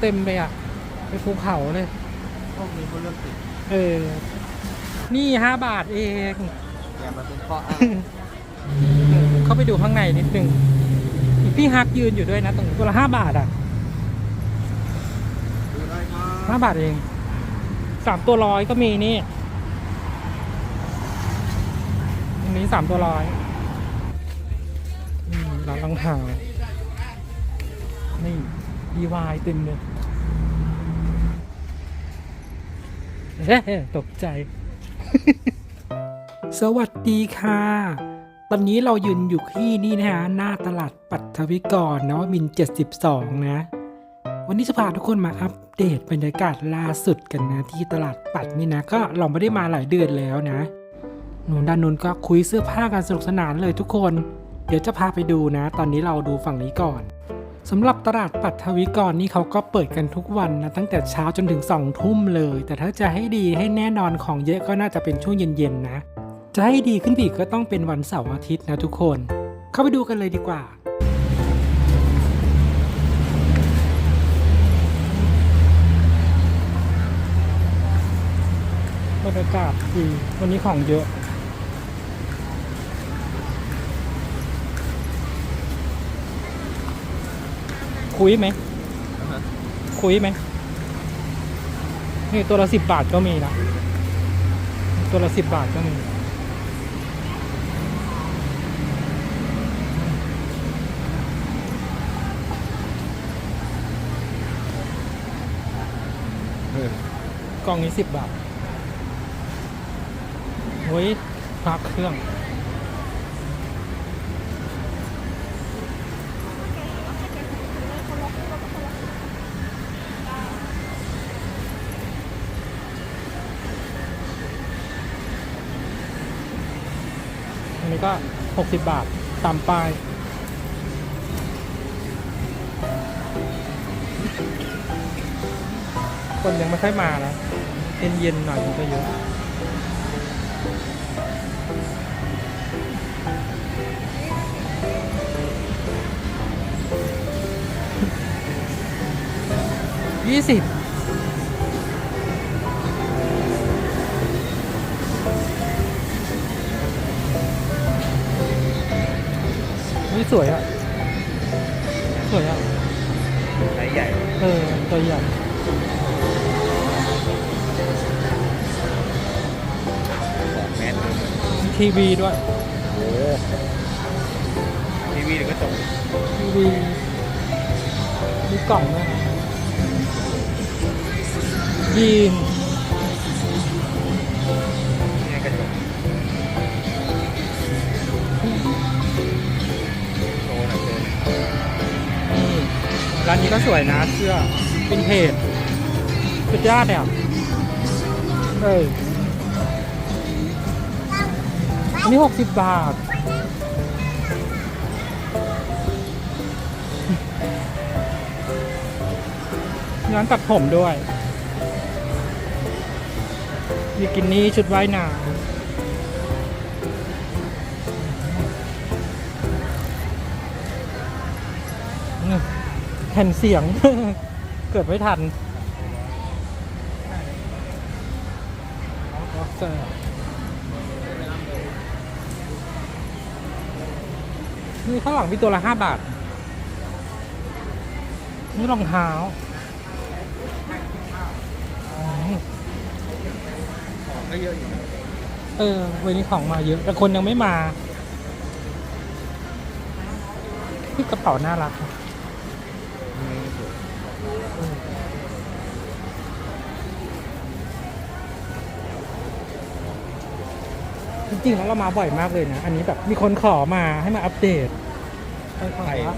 เต็มเลยอะไปภูเขาเลยพวกนี้เขาเลือกติดเออ นี่ห้าบาทเอง อย่ามาเป็นข้ออ้างเข้าไปดูข้างในนิดนึงมีพี่ฮักยืนอยู่ด้วยนะตรงตัวละห้าบาทอะดูได้ครัห้าบบาทเองสามตัวร้อยก็มีนี่อันนี้สามตัวร้อยอืมร้านรองเท้านี่ดีวายเต็มเลย เฮ้ตกใจ สวัสดีค่ะ ตอนนี้เรายืนอยู่ที่นี่นะฮะ หน้าตลาดปัทวิกรนวมิน 72 นะ วันนี้จะพาทุกคนมาอัปเดตบรรยากาศล่าสุดกันนะ ที่ตลาดปัดนี่นะ ก็เราไม่ได้มาหลายเดือนแล้วนะหนูด้านนู้นก็คุยเสื้อผ้ากันสนุกสนานเลยทุกคน เดี๋ยวจะพาไปดูนะ ตอนนี้เราดูฝั่งนี้ก่อน สำหรับตลาดปัทวิกรนี่เขาก็เปิดกันทุกวันนะตั้งแต่เช้าจนถึงสองทุ่มเลย แต่ถ้าจะให้ดีให้แน่นอนของเยอะก็น่าจะเป็นช่วงเย็นๆนะ จะให้ดีขึ้นอีกก็ต้องเป็นวันเสาร์อาทิตย์นะทุกคน เข้าไปดูกันเลยดีกว่าบรรยากาศดีวันนี้ของเยอะ คุยไหมคุยไหมนี่ตัวละสิบบาทก็มีนะ ตัวละสิบบาทก็มีเออกล่องนี้สิบบาทเฮ้ยพักเครื่อง 60 บาทต่ำไปคนยังไม่ค่อยมานะเย็นๆหน่อยก็เยอะยี่สิบ สวยอะสวยอะไซส์ใหญ่ เออตัวใหญ่สองเมตรมีทีวีด้วย โอ้ทีวีหรือกระจกทีวีมีกล่องด้วยนะยีน ร้านนี้ก็สวยนะเสื้อวินเทจสุดยอดเนี่ยเอออันนี้หกสิบบาท ร้านตัดผมด้วยบิกินี่ชุดว่ายน้ำ ผ่นเสียง เกิดไม่ทันนี่ข้างหลังมีตัวละห้าบาท นี่รองเท้าก็เยอะอยู่เออวันนี้ของมาเยอะ แต่คนยังไม่มา ที่กระเป๋าน่ารัก จริงๆแล้วเรามาบ่อยมากเลยนะ อันนี้แบบมีคนขอมาให้มาอัปเดตไปขอใครวะ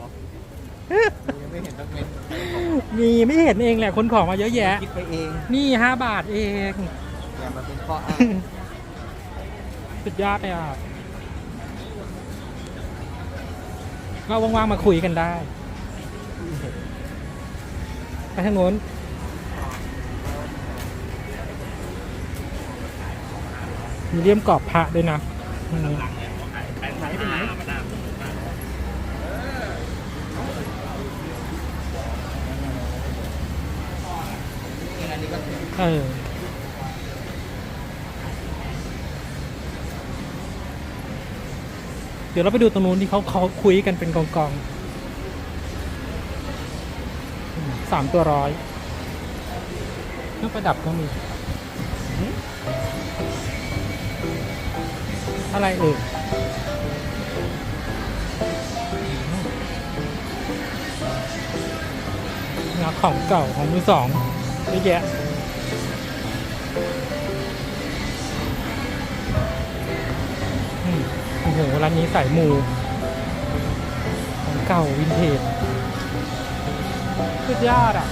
วะ ยังไม่เห็นสักเม็ดมีไม่เห็นเองแหละคนขอมาเยอะแยะ คิดไปเองนี่ห้าบาทเอง อย่ามาเป็นข้ออ้าง สุดยอดเลยอะ ก็ว่างๆมาคุยกันได้ไปทางโน้นมีเลี่ยมกรอบพระด้วยนะไหนเออ เดี๋ยวเราไปดูตรงนู้นที่เขาเขาคุยกันเป็นกองกองๆสามตัวร้อยเครื่องประดับก็มี อะไรเอ่ยงานของเก่าของมือสองเยอะแยะ โอ้โหร้านนี้สายมูของเก่าวินเทจสุดยอดอะ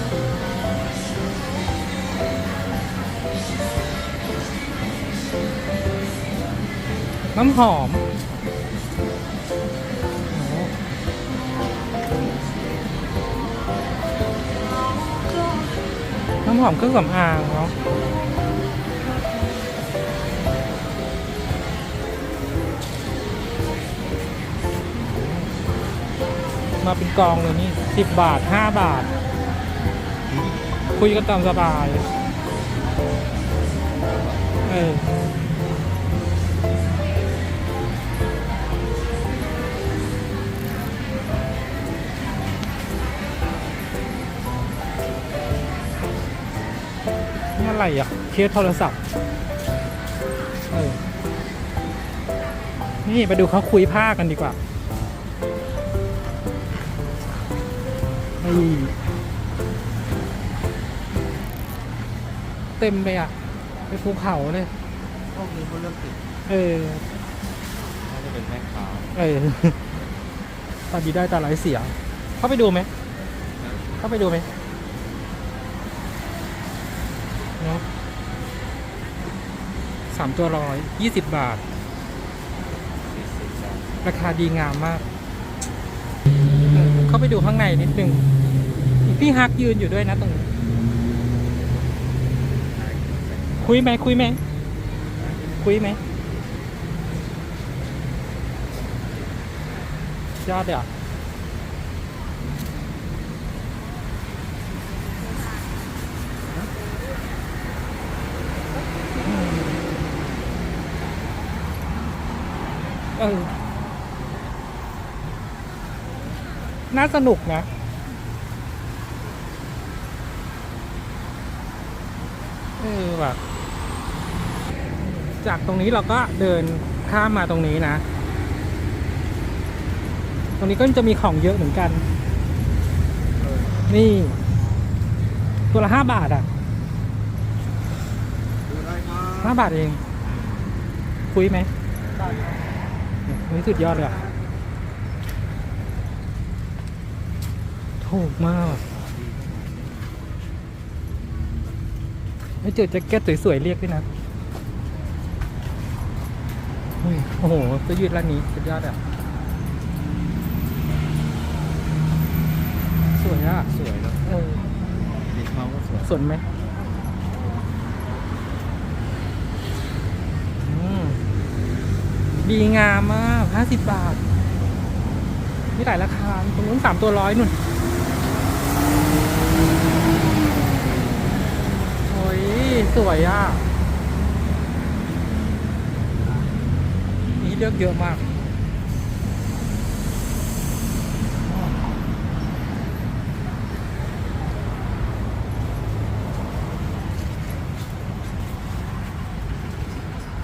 น้ำหอมน้ำหอมเครื่องสำอางเนาะ มาเป็นกองเลยนี่สิบบาทห้าบาท คุยกันตามสบาย เอออะไรอะ เคสโทรศัพท์ เออ นี่ไปดูเขาคุยผ้ากันดีกว่า นี่เต็มเลยอะไปภูเขาเลยพวกนี้เขาเริ่มติดเออน่าจะเป็นแม่ค้าเออตอนนี้ได้ตาไหลเสีย เข้าไปดูไหมเข้าไปดูไหมเนาะสามตัวร้อยยี่สิบบาทติดสิบแล้วราคาดีงามมาก เข้าไปดูข้างในนิดนึงมี พี่ฮักยืนอยู่ด้วยนะตรงนี้คุยไหมคุยไหมคุยไหมยอดเลยอะเออน่าสนุกนะ เออแบบจากตรงนี้เราก็เดินข้ามมาตรงนี้นะ ตรงนี้ก็จะมีของเยอะเหมือนกันเออนี่ ตัวละห้าบาทอะดูได้ครัห้าบบาทเอง คุยไหมได้ครับนี่สุดยอดเลยอะถูกมากไม่ เจอแจ็คเก็ตสวยๆเรียกด้วยนะเฮ้ยโอ้โหเสื้อยืดร้านนี้สุดยอดอะสวยอะสวยแล้วเออสีเทาก็สวยสนไหมอืมดีงามมากห้าสิบบาท มีหลายราคาตรงนู้นสามตัวร้อยนุ่น โอ้ย ส วยอะนี่เลือกเยอะมาก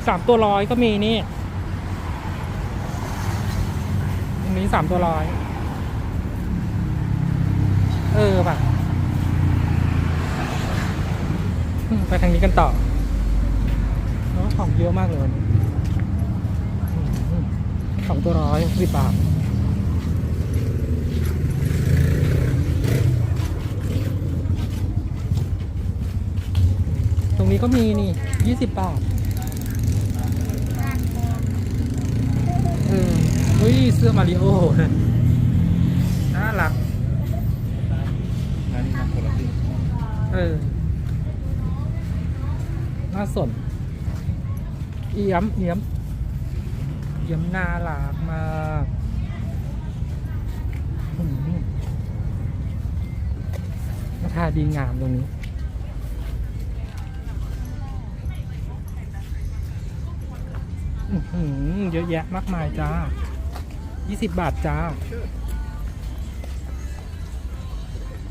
สามตัวร้อยก็มีนี่ตรงนี้สามตัวร้อย เออป่ะอืม ไปทางนี้กันต่อโอ้ของเยอะมากเลยอืมสองตัวร้อยสิบบาทตรงนี้ก็มีนี่ยี่สิบบาทเออเฮ้ย เสื้อมาริโอนะน่ารักอันนี้ครับคนละสีเออ น่าสน เอี้ยมเอี้ยมเอี้ยมน่ารักมากราคาดีงามตรงนี้ เยอะแยะมากมายจ้า 20 บาทจ้า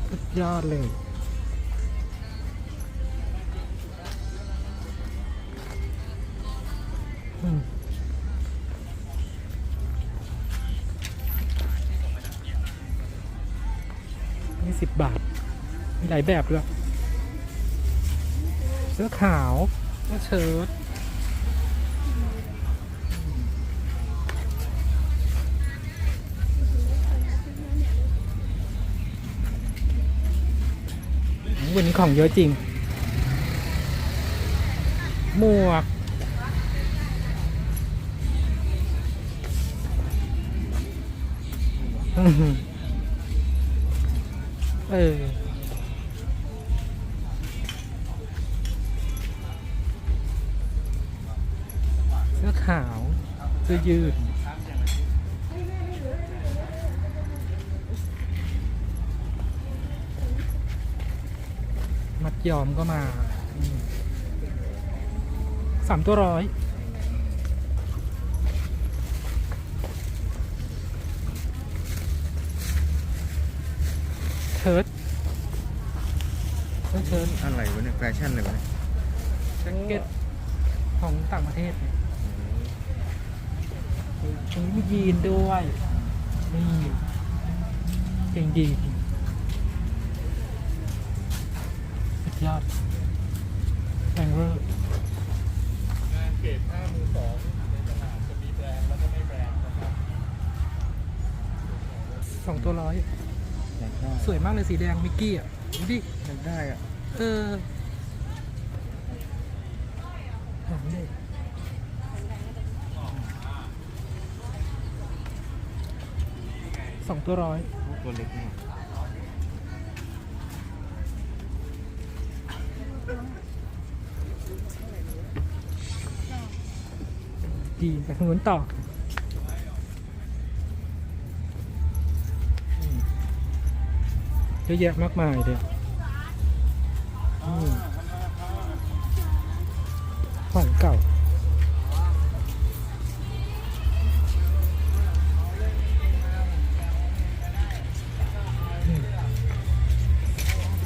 สุดยอดเลย ยี่สิบบาท มีหลายแบบด้วย เสื้อขาวเสื้อเชิ้ตวันนี้ของเยอะจริง หมวก เออเสื้อขาวเสื้อยืดมัดยอมก็มาสามตัวร้อย ชิ้ตเสื้อเชิ้ตอะไรวะเนี่ยแฟชั่นเลยวะเนี่ยแจ็คเก็ตของต่างประเทศเนี่ยตรงนี้มียีนด้วยนี่เกงยีนสุดยอดแองเวอร์งานเกรดผ้ามือสองในตลาดจะมีแบรนด์แล้วก็ไม่แบรนด์นะครับสองตัวร้อยอยากได้ สวยมากเลยสีแดงมิกกี้อะดูดิอยากได้อะเออหอมเลยสองตัวร้อยตัวเล็กเนี่ยดีไปทางนู้นต่ออื เยอะแยะมากมายเลยอืมของเก่า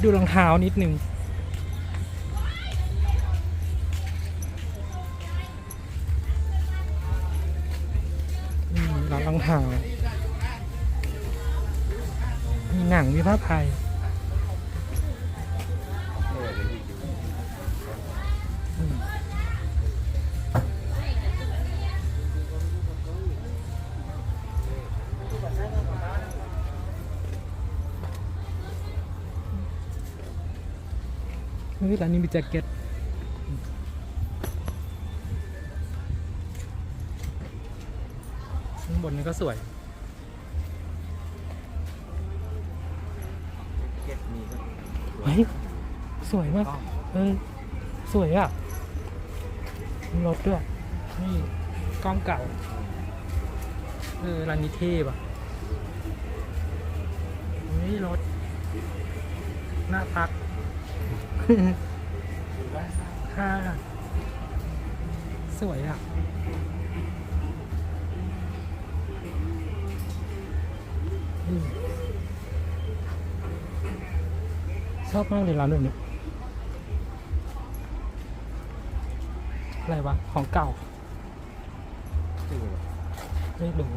ดูรองเท้านิดนึง ร้านรองเท้า มีหนังมีผ้าไทยเออเดี๋ยวอีกอืมเฮ้ยร้านนี้มีแจ็คเก็ตข้างบนนี้ก็สวย สวยมาก เออ สวยอะมีรถด้วย นี่กล้องเก่า เออร้านนี้เท่ป่ะนี่รถ หน้าพักค่ะสวยอะอืมชอบมากเลยร้านแบบนี้ อะไรวะ ของเก่าชื่ออะไรไม่รู้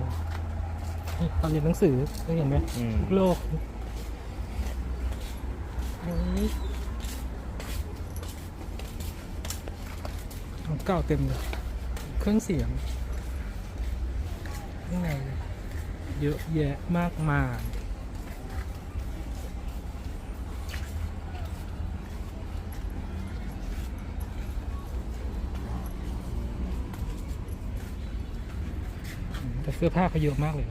นี่ตอนเรียนหนังสือเคยเห็นไหมอืม ทุกโลกเฮ้ยของเก่าเต็มเลย เครื่องเสียงข้างในเลยเยอะแยะมากมาย แต่เสื้อผ้าเขาเยอะมากเลย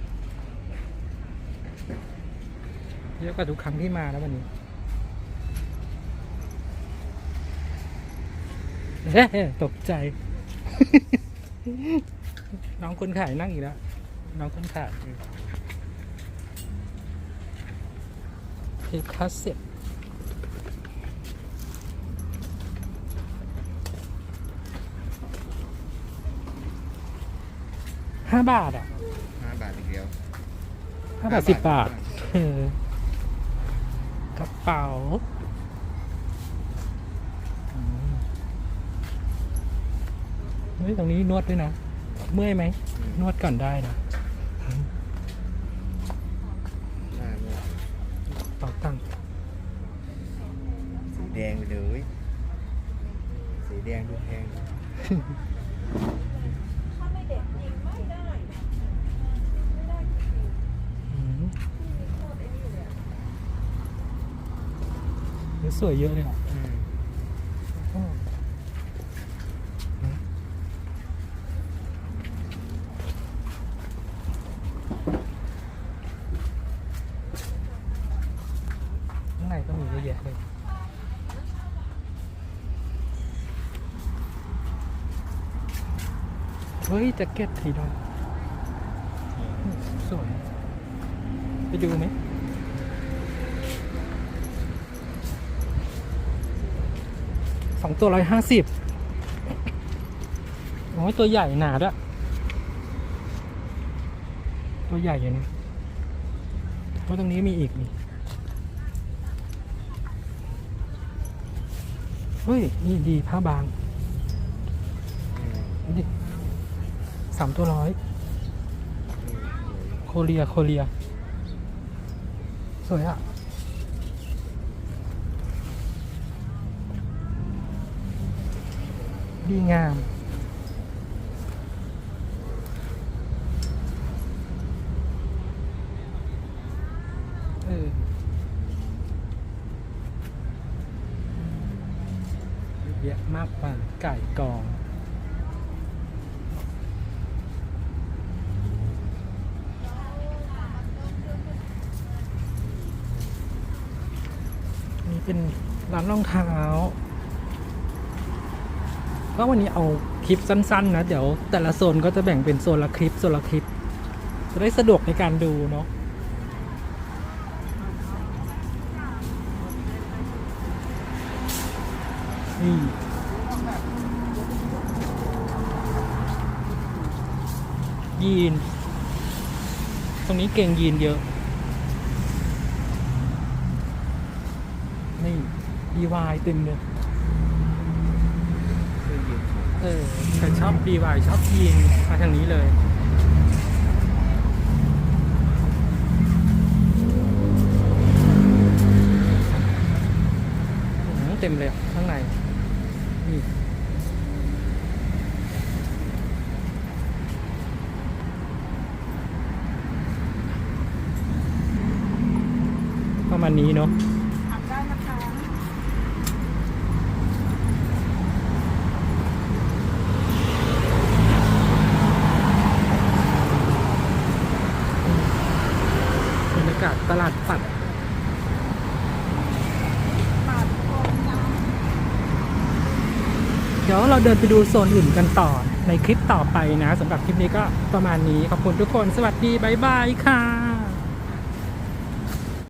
เยอะกว่าทุกครั้งที่มาแล้ววันนี้เฮ้ตกใจ น้องคนขายนั่งอีกแล้ว น้องคนขายเทปคาสเซ็ต ห้าบาทอะห้าบาทอีกเดียวห้าบาทสิบบาทเออกระเป๋าอืมเฮ้ยตรงนี้นวดด้วยนะ เมื่อยไหม นวดก่อนได้นะห้าบาทเป๋าตังค์สีแดงไปเลยสีแดงดูแพง อืมเฮ้ย สวยเยอะเลยอะอืมอืมข้างในก็มีเยอะแยะเลยเฮ้ยแจ็คเก็ตสีดำสวย ไปดูไหม สองตัวร้อยห้าสิบโอ้ยตัวใหญ่หนาด้วย ตัวใหญ่อยู่นะเพราะตรงนี้มีอีกนี่เฮ้ย นี่ดีผ้าบางอืมดูดิสามตัวร้อย โคเรีย โคเรีย สวยอะ ดีงาม เออเยอะมากกว่าไก่กองนี่เป็นร้านรองเท้า ก็วันนี้เอาคลิปสั้น ๆ นะ เดี๋ยวแต่ละโซนก็จะแบ่งเป็นโซนละคลิปโซนละคลิป จะได้สะดวกในการดูเนาะนี่ยีน ตรงนี้เก่งยีนเยอะ นี่ดีวายเต็มเลย เออใครชอบดีวายชอบยีนมาทางนี้เลยอ๋อเต็มเลยข้างในนี่ประมาณนี้เนาะ ทำได้นะคะ บรรยากาศตลาดปัด ปาดโคนนะ เดินไปดูโซนอื่นกันต่อในคลิปต่อไปนะสำหรับคลิปนี้ก็ประมาณนี้ ขอบคุณทุกคน สวัสดี บ๊ายบายค่ะ